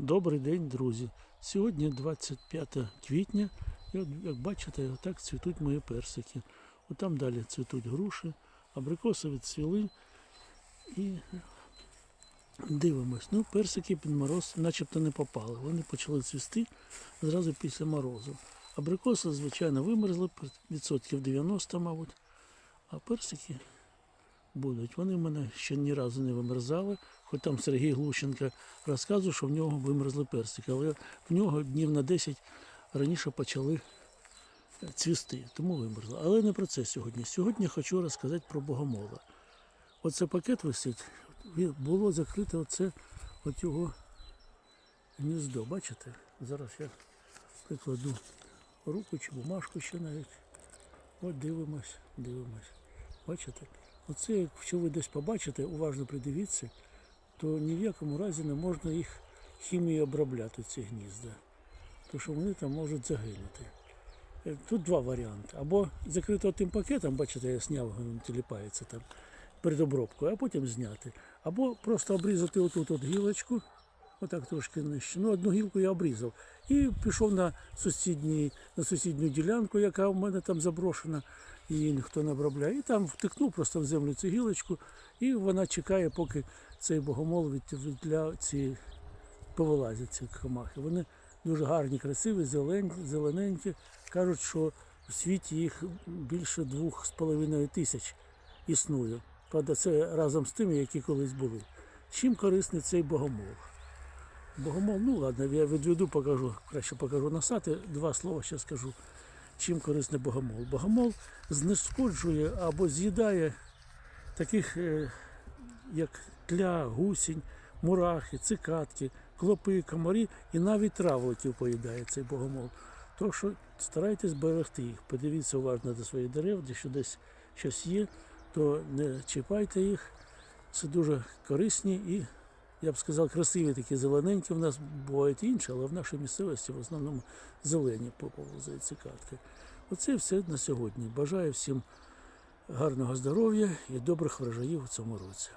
Добрий день, друзі. Сьогодні 25 квітня, і от, як бачите, отак цвітуть мої персики. От там далі цвітуть груші, абрикоси відцвіли. І дивимось. Ну, персики під мороз начебто не попали. Вони почали цвісти зразу після морозу. Абрикоси, звичайно, вимерзли, відсотків 90, мабуть. А персики будуть. Вони в мене ще ні разу не вимерзали. Хоч там Сергій Глущенко розказував, що в нього вимерзли персики, але в нього днів на 10 раніше почали цвісти, тому вимерзли. Але не про це сьогодні. Сьогодні хочу розказати про богомола. Оце пакет висить, було закрите оце от його гніздо. Бачите? Зараз я прикладу руку чи бумажку ще навіть. От дивимось, дивимось. Бачите? Оце, якщо ви десь побачите, уважно придивіться, то ні в якому разі не можна їх хімією обробляти, ці гнізда. Тому що вони там можуть загинути. Е, Тут два варіанти. Або закрити тим пакетом, бачите, я зняв, він тіліпається там перед обробкою, а потім зняти. Або просто обрізати отут от гілочку, отак трошки нижче. Ну, одну гілку я обрізав. І пішов на, сусідній, на сусідню ділянку, яка в мене там заброшена, її ніхто не обробляє. І там втикнув просто в землю цю гілочку, і вона чекає, поки цей богомол для ці повилазять ці комахи. Вони дуже гарні, красиві, зелененькі. Кажуть, що в світі їх більше двох з половиною тисяч існує. Правда, це разом з тими, які колись були. Чим корисний цей богомол? Богомол, ну ладно, я відведу, покажу, краще покажу насати. Два слова ще скажу. Чим корисний богомол? Богомол знешкоджує або з'їдає таких, е, як тля, гусінь, мурахи, цикатки, клопи, комарі і навіть травликів поїдає цей богомол. То що старайтесь берегти їх. Подивіться уважно до своїх дерев, якщо десь щось є, то не чіпайте їх. Це дуже корисні і, я б сказав, красиві такі зелененькі. В нас бувають інші, але в нашій місцевості в основному зелені поповзають цикатки. Оце все на сьогодні. Бажаю всім гарного здоров'я і добрих врожаїв у цьому році.